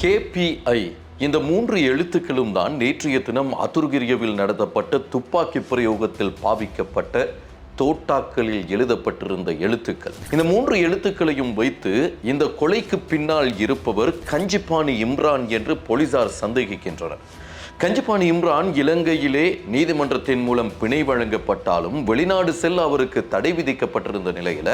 KPI. இந்த மூன்று எழுத்துக்களும் தான் நேற்றைய தினம் அதுர்கிரியவில் நடத்தப்பட்ட துப்பாக்கி பிரயோகத்தில் பாவிக்கப்பட்ட தோட்டாக்களில் எழுதப்பட்டிருந்த எழுத்துக்கள். இந்த மூன்று எழுத்துக்களையும் வைத்து இந்த கொலைக்கு பின்னால் இருப்பவர் கஞ்சிப்பாணி இம்ரான் என்று போலீசார் சந்தேகிக்கின்றனர். கஞ்சிப்பாணி இம்ரான் இலங்கையிலே நீதிமன்றத்தின் மூலம் பிணை வழங்கப்பட்டாலும் வெளிநாடு செல்ல அவருக்கு தடை விதிக்கப்பட்டிருந்த நிலையில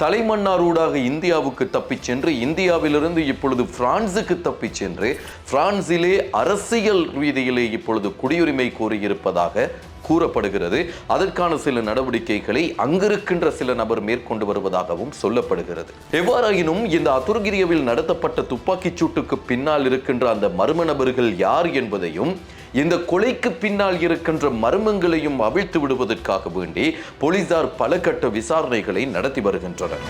தலைமன்னாரூடாக இந்தியாவுக்கு தப்பிச் சென்று இந்தியாவிலிருந்து இப்பொழுது பிரான்சுக்கு தப்பிச் சென்று பிரான்சிலே அரசியல் ரீதியிலே இப்பொழுது குடியுரிமை கோரியிருப்பதாக கூறப்படுகிறது. அதற்கான சில நடவடிக்கைகளை அங்கிருக்கின்ற சில நபர் மேற்கொண்டு வருவதாகவும் சொல்லப்படுகிறது. எவ்வாறாயினும் இந்த அத்துர்கிரியவில் நடத்தப்பட்ட துப்பாக்கிச் சூட்டுக்கு பின்னால் இருக்கின்ற அந்த மர்ம நபர்கள் யார் என்பதையும் இந்த கொலைக்கு பின்னால் இருக்கின்ற மர்மங்களையும் அவிழ்த்து விடுவதற்காக வேண்டி போலீசார் பல கட்ட விசாரணைகளை நடத்தி வருகின்றனர்.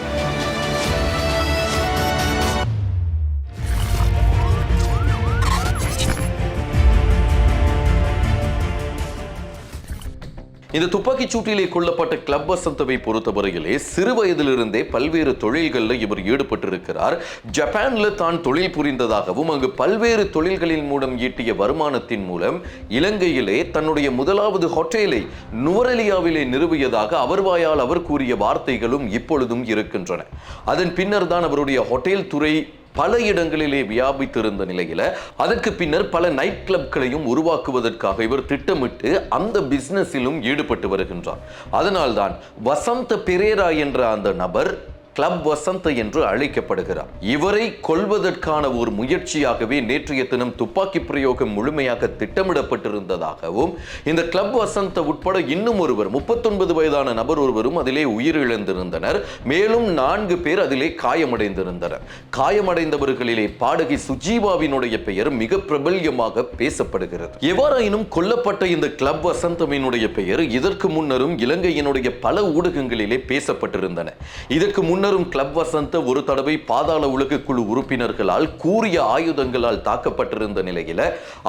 இந்த துப்பாக்கிச் சூட்டிலே கொல்லப்பட்ட கிளப் வசந்தவை பொறுத்தவரையிலே சிறு வயதிலிருந்தே பல்வேறு தொழில்களில் இவர் ஈடுபட்டிருக்கிறார். ஜப்பான்ல தான் தொழில் புரிந்ததாகவும் அங்கு பல்வேறு தொழில்களின் மூலம் ஈட்டிய வருமானத்தின் மூலம் இலங்கையிலே தன்னுடைய முதலாவது ஹோட்டலை நுவரலியாவிலே நிறுவியதாக அவர் வாயால் அவர் கூறிய வார்த்தைகளும் இப்பொழுதும் இருக்கின்றன. அதன் பின்னர் தான் அவருடைய ஹோட்டல் துறை பல இடங்களிலே வியாபித்திருந்த நிலையில அதற்கு பின்னர் பல நைட் கிளப்களையும் உருவாக்குவதற்காக இவர் திட்டமிட்டு அந்த பிசினஸிலும் ஈடுபட்டு வருகின்றார். அதனால்தான் வசந்த பெரேரா என்ற அந்த நபர் கிளப் வசந்த் என்று அழைக்கப்படுகிறார். இவரை கொல்வதற்கான ஒரு முயற்சியாகவே நேற்றைய தினம் துப்பாக்கி பிரயோகம் முழுமையாக திட்டமிடப்பட்டிருந்ததாகவும் இந்த கிளப் வசந்த உட்பட இன்னும் ஒருவர் முப்பத்தொன்பது வயதான நபர் ஒருவரும் அதிலே உயிரிழந்திருந்தனர். மேலும் நான்கு பேர் அதிலே காயமடைந்திருந்தனர். காயமடைந்தவர்களிலே பாடகி சுஜீவாவினுடைய பெயர் மிக பிரபல்யமாக பேசப்படுகிறது. எவ்வாறாயினும் கொல்லப்பட்ட இந்த கிளப் வசந்தவினுடைய பெயர் இதற்கு முன்னரும் இலங்கையினுடைய பல ஊடகங்களிலே பேசப்பட்டிருந்தன. இதற்கு முன்னர் முன்னரும் கிளப் வசந்த ஒரு தடவை பாதாள உலக குழு உறுப்பினர்களால் கூறிய ஆயுதங்களால் தாக்கப்பட்டிருந்த நிலையில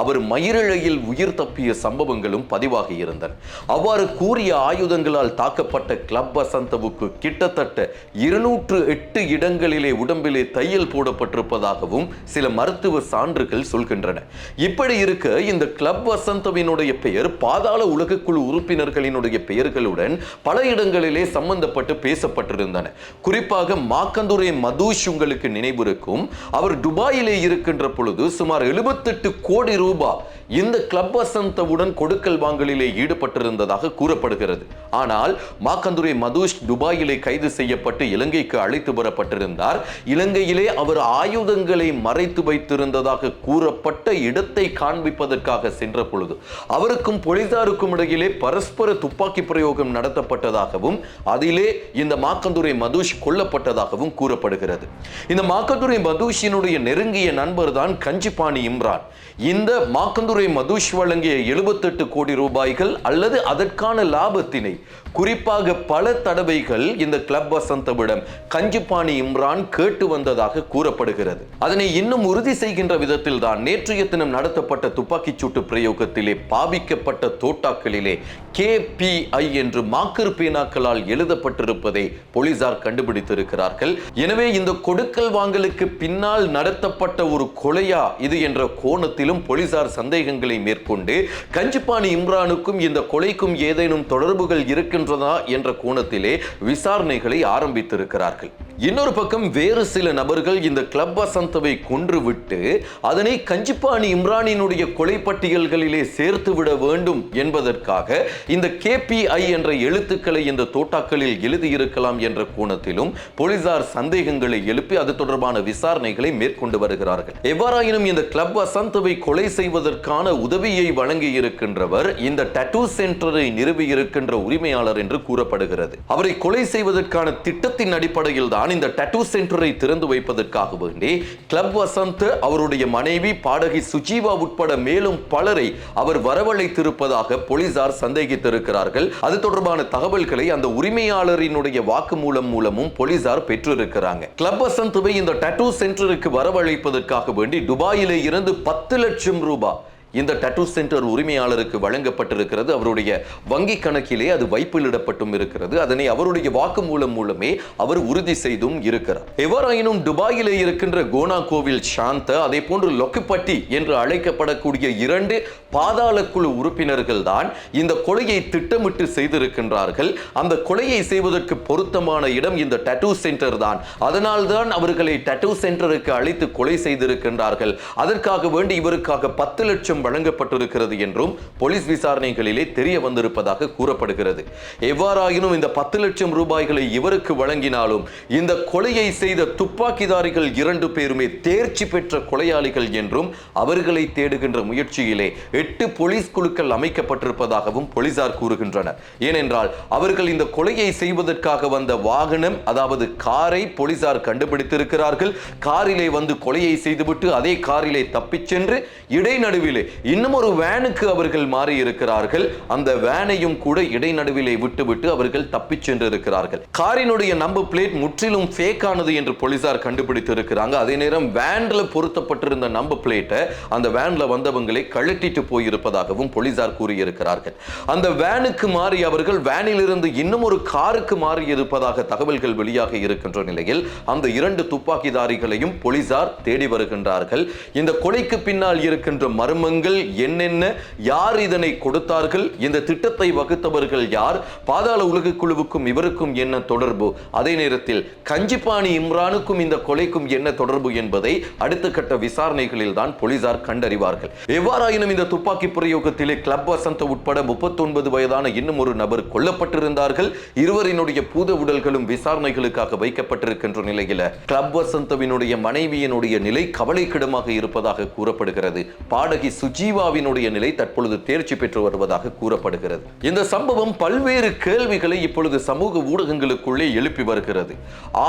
அவர் மயிரிழையில் உயிர் தப்பிய சம்பவங்களும் பதிவாகி இருந்தன. அவ்வாறு கூறிய ஆயுதங்களால் தாக்கப்பட்ட கிளப் வசந்தவுக்கு கிட்டத்தட்ட இருநூற்று எட்டு இடங்களிலே உடம்பிலே தையல் போடப்பட்டிருப்பதாகவும் சில மருத்துவ சான்றுகள் சொல்கின்றன. இப்படி இருக்க இந்த கிளப் வசந்தவினுடைய பெயர் பாதாள உலகக்குழு உறுப்பினர்களினுடைய பெயர்களுடன் பல இடங்களிலே சம்பந்தப்பட்டு பேசப்பட்டிருந்தன. குறிப்பாக குறிப்பாக மாக்கந்துரை மதுஷ் உங்களுக்கு நினைவிருக்கும். அவர் துபாயிலே இருக்கின்ற பொழுது சுமார் எழுபத்தெட்டு கோடி ரூபாய் இந்த கிளப் வசந்தவுடன் கொடுக்கல் வாங்கலிலே ஈடுபட்டிருந்ததாக கூறப்படுகிறது. ஆனால் மாக்கந்துரை மதுஷ் துபாயிலே கைது செய்யப்பட்டு இலங்கைக்கு அழைத்து வரப்பட்டிருந்தார். இலங்கையிலே அவர் ஆயுதங்களை மறைத்து வைத்திருந்ததாக கூறப்பட்ட இடத்தை காண்பிப்பதற்காக சென்ற பொழுது அவருக்கும் போலீசாருக்கும் இடையிலே பரஸ்பர துப்பாக்கி பிரயோகம் நடத்தப்பட்டதாகவும் அதிலே இந்த மாக்கந்துரை மதுஷ் கொல்ல கொல்லப்பட்டதாகவும் கூறப்படுகிறது. இந்த மாக்கந்துரை மதுஷினுடைய நெருங்கிய நண்பர் தான் கஞ்சிப்பாணி இம்ரான். இந்த மாக்கந்துரை மதுஷ் வழங்கிய எழுபத்தெட்டு கோடி ரூபாய்கள் அல்லது அதற்கான லாபத்தினை குறிப்பாக பல தடவைகள் இந்த கிளப் வசந்தவிடம் கஞ்சிப்பாணி இம்ரான் கேட்டு வந்ததாக கூறப்படுகிறது. அதனை இன்னும் உறுதி செய்கின்ற விதத்தில் தான் நேற்றைய தினம் நடத்தப்பட்ட துப்பாக்கிச் சூட்டு பிரயோகத்திலே பாவிக்கப்பட்ட தோட்டாக்களிலே கே பி ஐ என்று மாக்கர் பேனாக்களால் எழுதப்பட்டிருப்பதை போலீசார் கண்டுபிடித்து கண்டுபிடித்திருக்கிறார்கள் எனவே இந்த கொடுக்கல் வாங்கலுக்கு பின்னால் நடத்தப்பட்ட ஒரு கொலையா இது என்ற கோணத்திலும் போலீசார் சந்தேகங்களை மேற்கொண்டு கஞ்சிப்பாணி இம்ரானுக்கும் இந்த கொலைக்கும் ஏதேனும் தொடர்புகள் இருக்கின்றதா என்ற கோணத்திலே விசாரணைகளை ஆரம்பித்திருக்கிறார்கள். இன்னொரு பக்கம் வேறு சில நபர்கள் இந்த கிளப் வசந்தவை கொன்றுவிட்டு அதனை கஞ்சிப்பாணி இம்ரானினுடைய கொலை பட்டியல்களிலே சேர்த்து விட வேண்டும் என்பதற்காக இந்த கேபிஐ என்ற எழுத்துக்களை இந்த தோட்டாக்களில் எழுதியிருக்கலாம் என்ற கோணத்திலும் போலீசார் சந்தேகங்களை எழுப்பி அது தொடர்பான விசாரணைகளை மேற்கொண்டு வருகிறார்கள். எவ்வாறாயினும் இந்த கிளப் வசந்தவை கொலை செய்வதற்கான உதவியை வழங்கி இருக்கின்றவர் இந்த டட்டூ சென்டரை நிறுவி இருக்கின்ற உரிமையாளர் என்று கூறப்படுகிறது. அவரை கொலை செய்வதற்கான திட்டத்தின் அடிப்படையில் தான் இந்த டட்டூ சென்டரை திறந்து வைப்பதற்காக வேண்டி கிளப் வசந்த் அவருடைய மனைவி பாடகி சுஜீவா உட்பட மேலும் பலரை அவர் வரவழைத்திருப்பதாக போலீசார் சந்தேகித்திருக்கிறார்கள். அது தொடர்பான தகவல்களை அந்த உரிமையாளரினுடைய வாக்குமூலம் மூலமும் போலீசார் பெற்றிருக்கிறாங்க. கிளப் வசந்துவை இந்த டட்டூ சென்டருக்கு வரவழைப்பதற்காக வேண்டி துபாயிலே இருந்து பத்து லட்சம் ரூபாய் இந்த டட்டு சென்டர் உரிமையாளருக்கு வழங்கப்பட்டிருக்கிறது. அவருடைய வங்கி கணக்கிலே அது வைப்பிலிடப்பட்டும் இருக்கிறது. அதனை அவருடைய வாக்குமூலம் மூலமே அவர் உறுதி செய்தும் இருக்கிறார். எவ்வாறாயினும் துபாயிலே இருக்கின்ற கோனா கோவில் சாந்த அதே போன்று லொக்குப்பட்டி என்று அழைக்கப்படக்கூடிய இரண்டு பாதாள குழு உறுப்பினர்கள் தான் இந்த கொலையை திட்டமிட்டு செய்திருக்கின்றார்கள். அந்த கொலையை செய்வதற்கு பொருத்தமான இடம் இந்த டட்டு சென்டர் தான். அதனால்தான் அவர்களை டட்டு சென்டருக்கு அழைத்து கொலை செய்திருக்கின்றார்கள். அதற்காக வேண்டி இவருக்காக பத்து லட்சம் வழங்கப்பட்டிருக்கிறது என்றும் போலீஸ் விசாரணைகளிலே தெரிய வந்திருப்பதாக கூறப்படுகிறது. எவ்வாறாயினும் இந்த பத்து லட்சம் ரூபாய்களை இவருக்கு வழங்கினாலும் இந்த கொலையை செய்த துப்பாக்கிதாரிகள் இரண்டு பேருமே தேர்ச்சி பெற்ற கொலையாளிகள் என்றும் அவர்களை தேடுகின்ற முயற்சியிலே எட்டு போலீஸ் குழுக்கள் அமைக்கப்பட்டிருப்பதாகவும் போலீசார் கூறுகின்றனர். ஏனென்றால் அவர்கள் இந்த கொலையை செய்வதற்காக வந்த வாகனம் அதாவது காரை போலீசார் கண்டுபிடித்திருக்கிறார்கள். காரிலே வந்து கொலையை செய்துவிட்டு அதே காரிலே தப்பிச் சென்று இடைநடுவிலே இன்னும் ஒரு வேனுக்கு அவர்கள் மாறி இருக்கிறார்கள் அந்த வேனையும் கூட இடைநடுவிலே விட்டுவிட்டு அவர்கள் தப்பிச் சென்றிருக்கிறார்கள். காரினுடைய நம்பர் பிளேட் முற்றிலும் ஃபேக் ஆனது என்று போலீசார் கண்டுபிடித்து இருக்கிறாங்க அதே நேரம் வேன்ல பொருத்தப்பட்டிருந்த நம்பர் பிளேட்டை அந்த வேன்ல வந்தவங்களை கழட்டிட்டு போயிருப்பதாகவும் போலீசார் கூறியிருக்கிறார்கள். அந்த வேனுக்கு மாறி அவர்கள் வேனிலிருந்து இன்னும் ஒரு காருக்கு மாறி இருப்பதாக தகவல்கள் வெளியாக இருக்கின்ற நிலையில் அந்த இரண்டு துப்பாக்கிதாரிகளையும் போலீசார் தேடி வருகின்றார்கள். இந்த கொலைக்கு பின்னால் இருக்கின்ற மர்மங்கள் என்னென்ன யார் இதனை கொடுத்தார்கள் இந்த திட்டத்தை வகுத்தவர்கள் யார் பாதாள உலக குழுவுக்கும் இவருக்கும் என்ன தொடர்பு? அதே நேரத்தில் கஞ்சிப்பாணி இம்ரானுக்கும் இந்த கொலைக்கும் என்ன தொடர்பு என்பதை அடுத்த கட்ட விசாரணைகளில் தான் போலீசார் கண்டறிவார்கள். எவ்வாறாயினும் இந்த துப்பாக்கி பிரயோகத்திலே கிளப் வசந்த உட்பட முப்பத்தொன்பது வயதான இன்னும் ஒரு நபர் கொல்லப்பட்டிருந்தார்கள். இருவரினுடைய பூத உடல்களும் விசாரணைகளுக்காக வைக்கப்பட்டிருக்கின்ற நிலையில கிளப் வசந்தவினுடைய மனைவியினுடைய நிலை கவலைக்கிடமாக இருப்பதாக கூறப்படுகிறது. பாடகி சுஜீவாவினுடைய நிலை தற்பொழுது தேர்ச்சி பெற்று வருவதாக கூறப்படுகிறது. இந்த சம்பவம் பல்வேறு கேள்விகளை இப்பொழுது சமூக ஊடகங்களுக்குள்ளே எழுப்பி வருகிறது.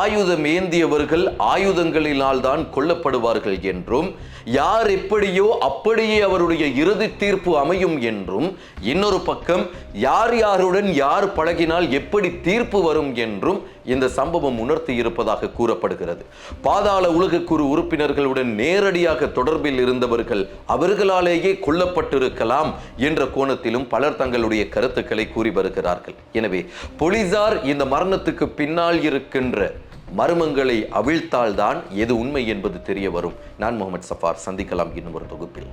ஆயுதம் ஏந்தியவர்கள் ஆயுதங்களினால் தான் கொல்லப்படுவார்கள் என்றும் யார் எப்படியோ அப்படியே அவருடைய இறுதி தீர்ப்பு அமையும் என்றும் இன்னொரு பக்கம் யார் யாருடன் யார் பழகினால் எப்படி தீர்ப்பு வரும் என்றும் இந்த சம்பவம் உணர்த்தி இருப்பதாக கூறப்படுகிறது. பாதாள உலகக்குறு உறுப்பினர்களுடன் நேரடியாக தொடர்பில் இருந்தவர்கள் அவர்களாலேயே கொல்லப்பட்டிருக்கலாம் என்ற கோணத்திலும் பலர் தங்களுடைய கருத்துக்களை கூறி வருகிறார்கள். எனவே போலீசார் இந்த மரணத்துக்கு பின்னால் இருக்கின்ற மர்மங்களை அவிழ்த்தால்தான் எது உண்மை என்பது தெரிய வரும். நான் முகமது சஃபார். சந்திக்கலாம். இன்னும் ஒரு தொகுப்பில்.